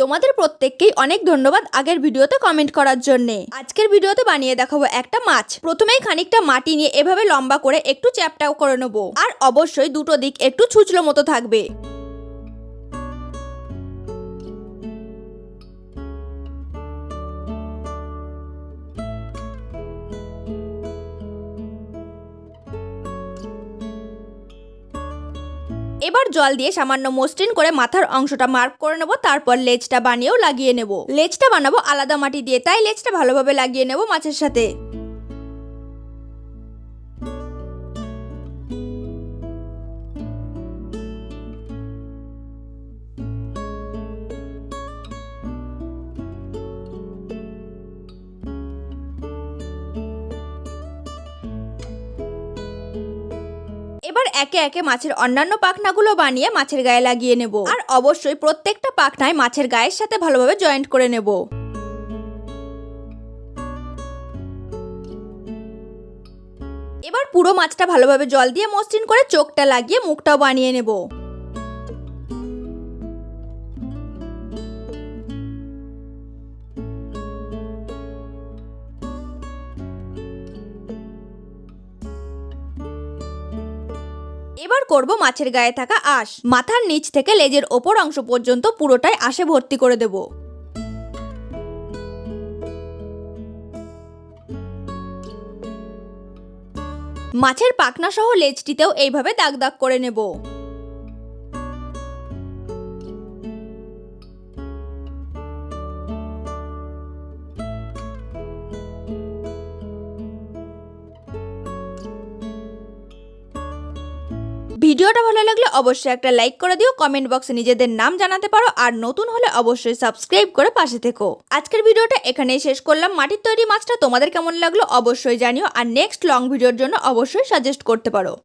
তোমাদের প্রত্যেককেই অনেক ধন্যবাদ আগের ভিডিওতে কমেন্ট করার জন্যে। আজকের ভিডিওতে বানিয়ে দেখাবো একটা মাছ। প্রথমেই খানিকটা মাটি নিয়ে এভাবে লম্বা করে একটু চ্যাপটাও করে নেব। আর অবশ্যই দুটো দিক একটু ছুচলো মতো থাকবে। এবার জল দিয়ে সামান্য মসৃণ করে মাথার অংশটা মার্ক করে নেব, তারপর লেজটা বানিয়েও লাগিয়ে নেব। লেজটা বানাবো আলাদা মাটি দিয়ে, তাই লেজটা ভালোভাবে লাগিয়ে নেব মাছের সাথে। এবার একে একে মাছের অন্যান্য পাখনাগুলো বানিয়ে মাছের গায়ে লাগিয়ে নেব। আর অবশ্যই প্রত্যেকটা পাখনায় মাছের গায়ের সাথে ভালোভাবে জয়েন্ট করে নেব। এবার পুরো মাছটা ভালোভাবে জল দিয়ে মসৃণ করে চোখটা লাগিয়ে মুখটাও বানিয়ে নেব। এবার করব মাছের গায়ে থাকা আশ। মাথার নিচ থেকে লেজের ওপর অংশ পর্যন্ত পুরোটাই আশে ভর্তি করে দেব। মাছের পাখনা সহ লেজটিতেও এইভাবে দাগ দাগ করে নেব। ভিডিওটা ভালো লাগলে অবশ্যই একটা লাইক করে দিও কমেন্ট বক্সে নিজেদের নাম জানাতে পারো, আর নতুন হলে অবশ্যই সাবস্ক্রাইব করে পাশে থেকো। আজকের ভিডিওটা এখানেই শেষ করলাম। মাটির তৈরি মাছটা তোমাদের কেমন লাগল অবশ্যই জানিও, আর নেক্সট লং ভিডিওর জন্য অবশ্যই সাজেস্ট করতে পারো।